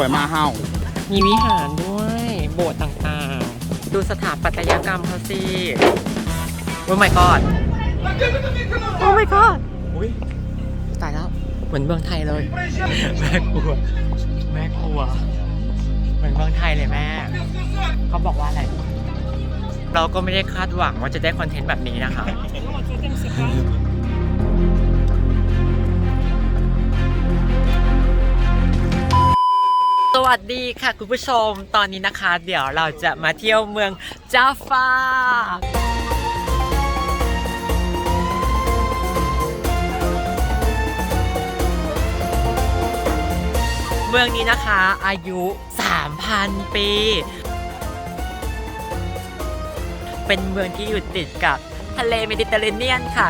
วยมาเห่ามีวิหารด้วยโบสถ์ต่างๆ ดูสถาปัตยกรรมเขาสิโอ้ my god โอ้ my god อุ้ยตายแล้ว เหมือนเมืองไทยเลย แม่กลัว แม่กลัว เหมือนเมืองไทยเลยแม่ เขาบอกว่าอะไร เราก็ไม่ได้คาดหวังว่าจะได้คอนเทนต์แบบนี้นะคะ สวัสดีค่ะคุณผู้ชมตอนนี้นะคะ เดี๋ยวเราจะมาเที่ยวเมืองจาฟาเมืองนี้นะคะอายุ 3,000 ปี เป็นเมืองที่อยู่ติดกับทะเลเมดิเตอร์เรเนียนค่ะ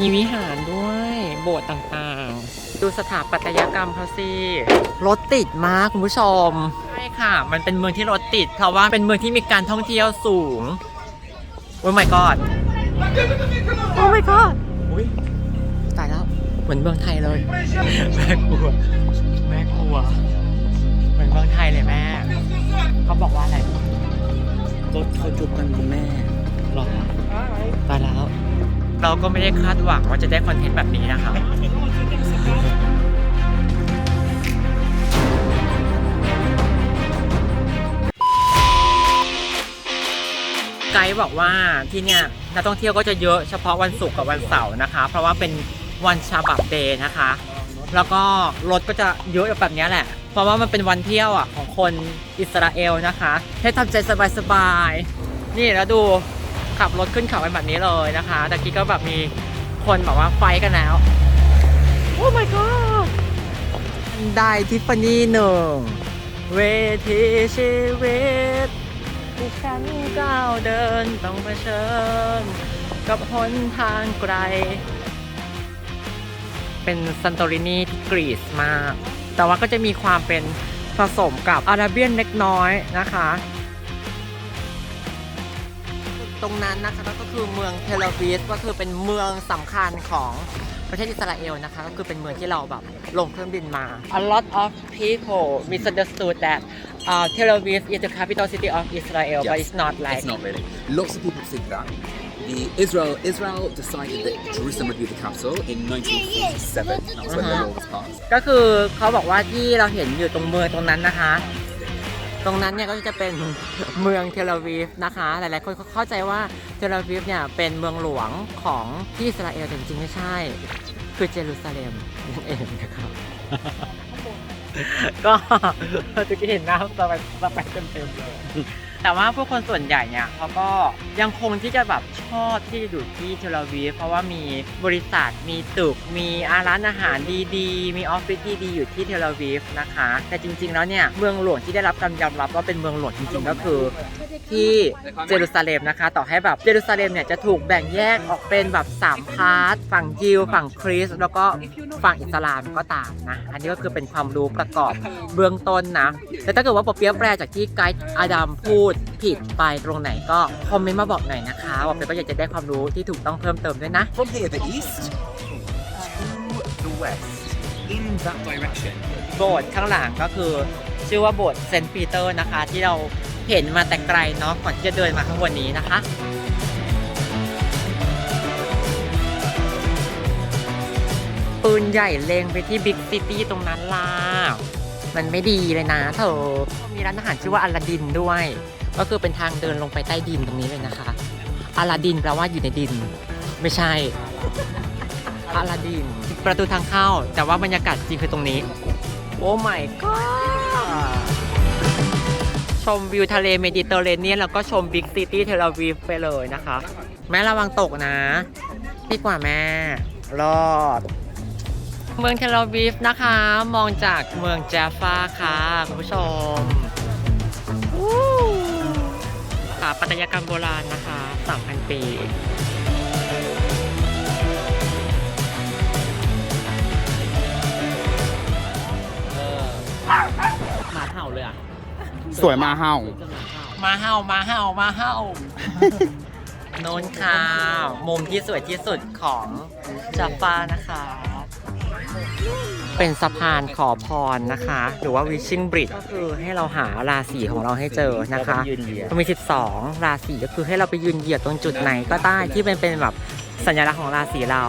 มีวิหารด้วยโบสถ์ต่างๆ ดูสถาปัตยกรรมเขาสิรถติดมากคุณผู้ชม ใช่ค่ะ มันเป็นเมืองที่รถติด เพราะว่าเป็นเมืองที่มีการท่องเที่ยวสูง โอ้ my god โอ้ my god อุ้ยตายแล้ว เหมือนเมืองไทยเลย แม่กลัว แม่กลัว เหมือนเมืองไทยเลยแม่ เขาบอกว่าอะไรรถเขาจุบกันคุณแม่หรอตายแล้ว เราก็ไม่ได้คาดหวังว่าจะได้คอนเทนต์แบบนี้นะคะไกด์บอกว่าที่เนี่ยนักท่องเที่ยวก็จะเยอะเฉพาะวันศุกร์กับวันเสาร์นะคะ เพราะว่าเป็นวันชาบับเดย์นะคะ แล้วก็รถก็จะเยอะแบบนี้แหละ เพราะว่ามันเป็นวันเที่ยวอะของคนอิสราเอลนะคะ ให้ทำใจสบายๆนี่แล้วดู ขับรถขึ้นเขาไปแบบนี้เลยนะคะตะกี้ก็แบบมีคนแบบว่าไฟท์กันแล้ว โอ้ my god ได้ทิฟฟานี่หนึ่งเวทีชีวิตที่ฉันก้าวเดินต้องเผชิญ กับหนทางไกล เป็นซันโตรินีที่กรีซมาก แต่ว่าก็จะมีความเป็นผสมกับอาราเบียนเล็กน้อยนะคะต รงนั้นนะคะก็คือเมืองเทลอาวีฟก็คือเป็นเมืองสำคัญของประเทศอิสราเอลนะคะก็คือเป็นเมืองที่เราแบบลงเครื่องบินมา A lot of people misunderstood that uh, Tel Aviv is the capital city of Israel but it's not like It's not really. Lots of people think that. The Israel Israel decided that Jerusalem would be the capital in 1947. That was when the Uh-huh. law was passed. ก็คือเขาบอกว่าที่เราเห็นอยู่ตรงเมืองตรงนั้นนะคะ ตรงนั้นเนี่ยก็จะเป็นเมืองเทลอาวีฟนะคะ หลายๆคนเข้าใจว่าเทลอาวีฟเนี่ยเป็นเมืองหลวงของที่อิสราเอลแต่จริงๆไม่ใช่ คือเยรูซาเล็มนั่นเองนะครับ ก็จะเห็นน้ำสบายสบายเต็มๆเลย แต่ว่าผู้คนส่วนใหญ่เนี่ยเขาก็ยังคงที่จะแบบชอบที่จะอยู่ที่เทลอาวีฟเพราะว่ามีบริษัทมีตึก มีอาร้านอาหารดีๆ มีออฟฟิศดีๆอยู่ที่เทลอาวีฟนะคะ แต่จริง ๆ แล้วเนี่ยเมืองหลวงที่ได้รับการยอมรับว่าเป็นเมืองหลวงจริงๆก็คือ ที่เยรูซาเล็มนะคะ ต่อให้แบบเยรูซาเล็มเนี่ยจะถูกแบ่งแยกออกเป็นแบบ3พาร์ทฝั่งยิว ฝั่งคริสต์แล้วก็ฝั่งอิสลามก็ตามนะอันนี้ก็คือเป็นความรู้ประกอบเบื้องต้นนะแต่ถ้าเกิดว่าปอเปียะแปลจากที่ไกด์อาดัมพูดผิดไปตรงไหนก็คอมเมนต์มาบอกหน่อยนะคะว่าเปียะก็อยากจะได้ความรู้ที่ถูกต้องเพิ่มเติมด้วยนะ From here, the east to the west, in that direction. โบสถ์ข้างหลังก็คือชื่อว่าโบสถ์เซนต์ปีเตอร์นะคะ ที่เราเห็นมาแต่ไกลเนาะก่อนที่จะเดินมาข้างบนนี้นะคะ ปืนใหญ่เล็งไปที่บิ๊กซิตี้ตรงนั้นล่ะมันไม่ดีเลยนะเธอมีร้านอาหารชื่อว่าอลาดินด้วย ก็คือเป็นทางเดินลงไปใต้ดินตรงนี้เลยนะคะอลาดินแปลว่าอยู่ในดิน ไม่ใช่อลาดิน ประตูทางเข้า แต่ว่าบรรยากาศจริงคือตรงนี้ โอ้ my god ชมวิวทะเลเมดิเตอร์เรเนียนแล้วก็ชมบิ๊กซิตี้เทลอาวีฟไปเลยนะคะ แม่ระวังตกนะดีกว่าแม่ รอด เมืองเทลอาวีฟนะคะ มองจากเมืองจาฟาค่ะ คุณผู้ชมวู้ ปัตยกรรมโบราณนะคะ 3,000 ปีหมาเห่าเลยอะสวยมาเห่า มาเห่ามาเห่ามาเห่าโน้นค่ะ มุมที่สวยที่สุดของจาฟานะคะ เป็นสะพานขอพรนะคะ หรือว่า wishing bridge ก็คือให้เราหาราศีของเราให้เจอนะคะยืนเหยียดมี 12 ราศีก็คือให้เราไปยืนเหยียดตรงจุดไหนก็ได้ที่เป็นเป็นแบบสัญลักษณ์ของราศีเรา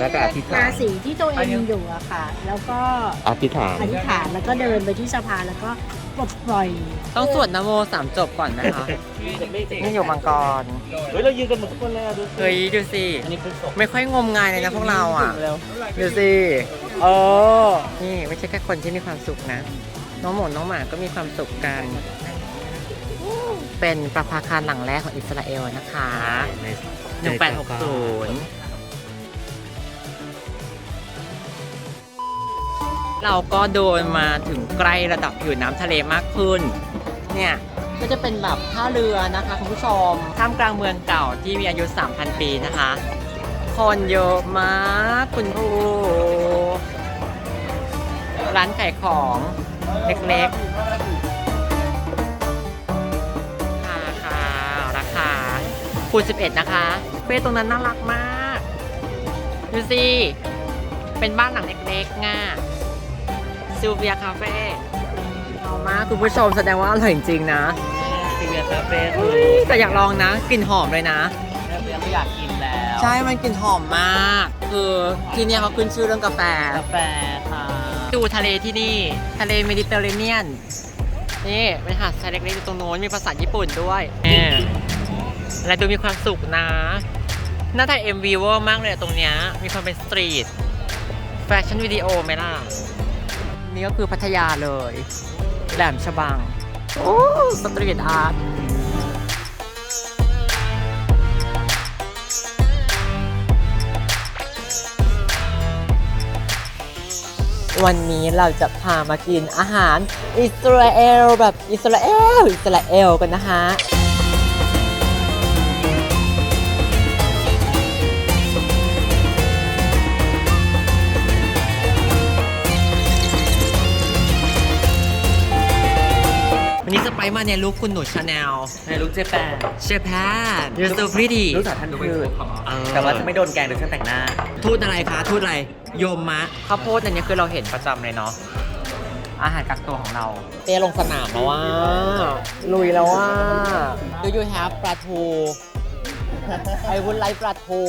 แล้วก็อธิษฐารานศีที่ตัวเองอยู่อะค่ะ แล้วก็อธิษฐานอธิษฐานแล้วก็เดินไปที่สะพานแล้วก็ปลดปล่อย ต้องสวดนโมสามจบก่อนนะคะนี่อยู่มังกรเฮ้ยเรายืนกันหมดทุกคนเลยอะดูสิเฮ้ยดูสิอันนี้คือศพไม่ค่อยงมงายเลยนะพวกเราอะแล้วดูสิ เออ นี่ไม่ใช่แค่คนที่มีความสุขนะ น้องหมูน้องหมาก็มีความสุขกัน เป็นประภาคารหลังแรกของอิสราเอลนะคะ1860เราก็โดนมาถึงใกล้ระดับผิวน้ำทะเลมากขึ้น เนี่ย ก็จะเป็นแบบท่าเรือนะคะคุณผู้ชมท่ามกลางเมืองเก่าที่มีอายุ 3,000 ปีนะคะ คนเยอะมากคุณค รูร้านขายของเล็กๆราคาราคาคูณ11 นะคะเฟ่ตรงนั้นน่ารักมาก ดูสิ เป็นบ้านหลังเล็กๆง่าซิลเวียคาเฟ่เอามากคุณผู้ชมแสดงว่าอร่อยจริงๆนะซีเวียคาเฟ่เฮ้ยแต่อยากลองนะ กลิ่นหอมเลยนะยังไม่อยากกินแล้ว ใช่ มันกลิ่นหอมมาก คือที่เนี่ยเขาขึ้นชื่อเรื่องกาแฟ กาแฟค่ะ ดูทะเลที่นี่ ทะเลเมดิเตอร์เรเนียน นี่เป็นหาดทรายเล็กๆอยู่ตรงโน้นมีภาษาญี่ปุ่นด้วยแหมและดูมีความสุขนะน่าถ่าย MV เวอร์มากเลยตรงเนี้ยมีความเป็นสตรีทแฟชั่นวิดีโอไหมล่ะ นี่ก็คือพัทยาเลย แหลมฉบัง โอ้ สตรีทอาร์ต วันนี้เราจะพามากินอาหารอิสราเอลแบบอิสราเอลอิสราเอลกันนะคะ มาในลุคคุณหนูชาแนลในลุคเจแปนเชฟแพน you're so pretty รู้จักท่านทูตเออ แต่ว่าจะไม่โดนแกงโดยช่างแต่งหน้า ทูตอะไรคะทูตอะไรโยมมะข้าวโพดอันนี้คือเราเห็นประจำเลยเนาะ อาหารกักตัวของเรา เต้ลงสนามแล้วว่าลุยแล้วว่า Do you have ปลาทู I would like ปลาทู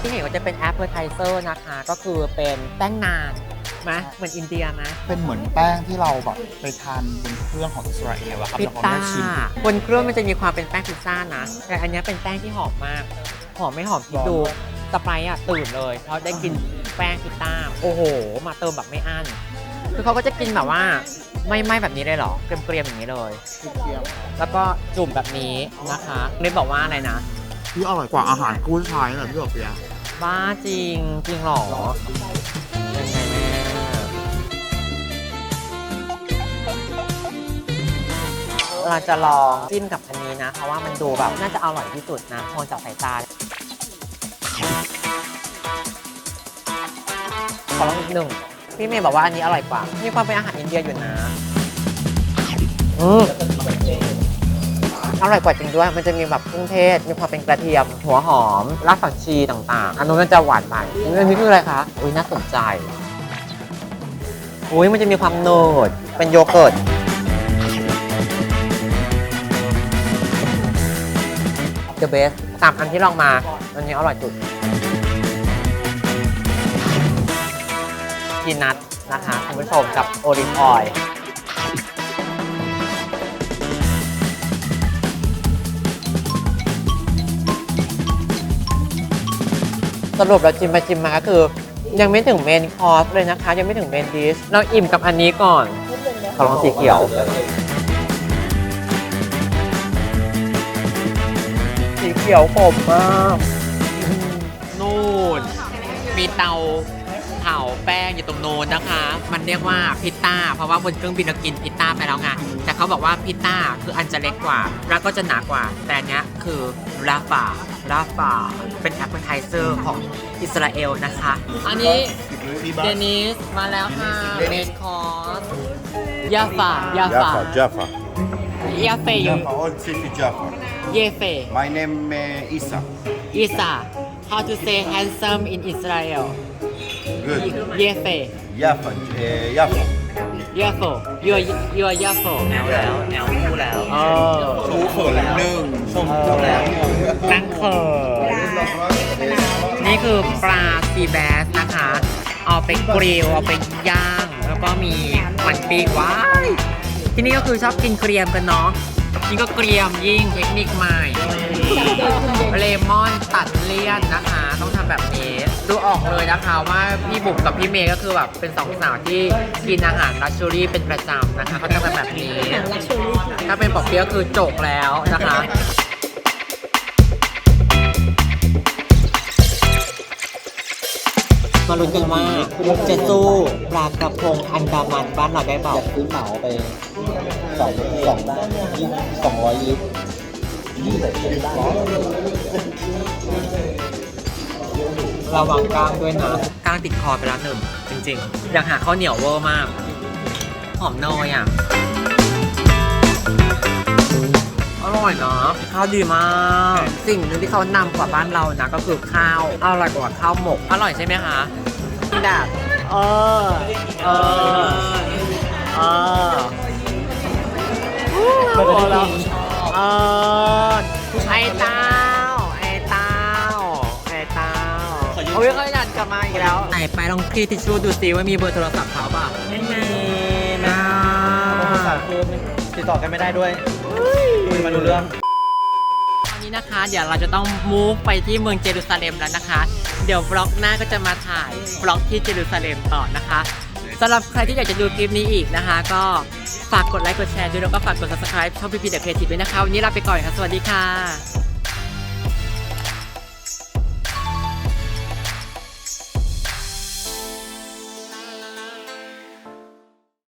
ที่เห็นก็จะเป็น appetizer นะคะ ก็คือเป็นแป้งนาน ไหมเหมือนอินเดียไหมเป็นเหมือนแป้งที่เราแบบไปทานบนเครื่องของอิสราเอลอะครับพิซแล้วก็ซ่าได้ชิมบนเครื่องมันจะมีความเป็นแป้งพิซซ่านะ แต่อันเนี้ยเป็นแป้งที่หอมมาก หอมไม่หอมคิดดูสไปซ์อะตื่นเลยเพราะได้กินแป้งพิซซ่าโอ้โห มาเติมแบบไม่อั้นคือเขาก็จะกินแบบว่าไม่ไม่แบบนี้เลยเหรอเกรียมๆอย่างนี้เลยแล้วก็จุ่มแบบนี้นะคะเลยบอกว่าอะไรนะที่อร่อยกว่าอาหารกู้ชายนะพี่บอกเปียะบ้าจริงจริงเหรอ เราจะลองจิ้มกับอันนี้นะ เพราะว่ามันดูแบบน่าจะอร่อยที่สุดนะมองจากสายตาขอลองอีกหนึ่งพี่เมย์บอกว่าอันนี้อร่อยกว่า มีความเป็นอาหารอินเดียอยู่นะอืมอร่อยกว่าจริงด้วย มันจะมีแบบเครื่องเทศ มีความเป็นกระเทียม หัวหอม รากผักชีต่างๆ อันนู้นมันจะหวานไปอันนี้คืออะไรคะ อุ้ยน่าสนใจ อุ้ยมันจะมีความโนด เป็นโยเกิร์ต The best สามอันที่ลองมาอันนี้อร่อยสุดพีนัทนะคะคุณผู้ชมกับโอลิฟออยสรุปเราชิมไปชิมมาก็คือ ยังไม่ถึงเมนคอร์สเลยนะคะ ยังไม่ถึงเมนดิชเราอิ่มกับอันนี้ก่อนขอลองสีเขียว เขียวขมมากนู่นมีเตาเผาแป้งอยู่ตรงโน้นนะคะ มันเรียกว่าพิตต้า เพราะว่าบนเครื่องบินเรากินพิตต้าไปแล้วไงแต่เขาบอกว่าพิตต้าคืออันจะเล็กกว่า แล้วก็จะหนากว่า แต่อันเนี้ยคือราฟาราฟาเป็นแอปเปิลไทเซอร์ของอิสราเอลนะคะ อันนี้เดนิสมาแล้วค่ะเมนคอร์สยาฟายาฟา Jaffa, Jaffa. ยาเฟยู Jaffa, all city Jaffa. เยเฟ My name uh, Isa. Isa how to say handsome in Israel Good. Yefe Yaffa. Uh, Yaffa. Yafo you are you are Yafo แนวแล้วแนวคู่แล้วอ๋อชูเขินหนึ่งชมคู่แล้วนั่งเขิน นี่คือปลาซีแบสนะคะ เอาไปกริลเอาไปย่าง แล้วก็มีมันปีกว้าย ที่นี่ก็คือชอบกินเกรียมกันเนาะนี่ก็เกรียมยิ่งเทคนิคใหม่เลมอนตัดเลี่ยนนะคะ ต้องทำแบบนี้ ดูออกเลยนะคะว่าพี่บุ๋มกับพี่เมย์ก็คือแบบเป็นสองสาวที่กินอาหารลักชัวรี่เป็นประจำนะคะเขาจะเป็นแบบนี้ ถ้าเป็นปอกเปี๊ยะก็คือจกแล้วนะคะ มาลุ้นกันว่าจะสู้ปลากระพงอันดามันบ้านเราได้เปล่าซื้อเหมาไปสองสองยี่สองร้อยลิตรระวังกลางด้วยนะกลางติดคอไปแล้วหนึ่งจริง ๆ อยากหาข้าวเหนียวเวอร์มาก หอมเนยอะ ร่อยเนาะข้าวดีมาก สิ่งหนึงที่เขานำกว่าบ้านเรานะก็คือข้าวอร่อยกว่าข้าวหมก อร่อยใช่ไหมคะนี่ดาบเออเออเออพอแล้วเออไอ้เต้าไอ้เต้าไอ้เต้าโอ้ยเขาอยากกลับมาอีกแล้วไหนไปลองคลีทิชชู่ดูซิว่ามีเบอร์โทรศัพท์เขาเปล่าไม่มีนะติดต่อกันไม่ได้ด้วย คุยมาดูเรื่องตอนนี้นะคะ เดี๋ยวเราจะต้องมูฟไปที่เมืองเยรูซาเล็มแล้วนะคะ เดี๋ยวบล็อกหน้าก็จะมาถ่ายบล็อกที่เยรูซาเล็มต่อนะคะสำหรับใครที่อยากจะดูคลิปนี้อีกนะคะ ก็ฝากกดไลค์กดแชร์ด้วยแล้วก็ฝากกด subscribe ช่องพีพีเดอะครีเอทีฟด้วยนะคะ วันนี้ลาไปก่อนค่ะ สวัสดีค่ะ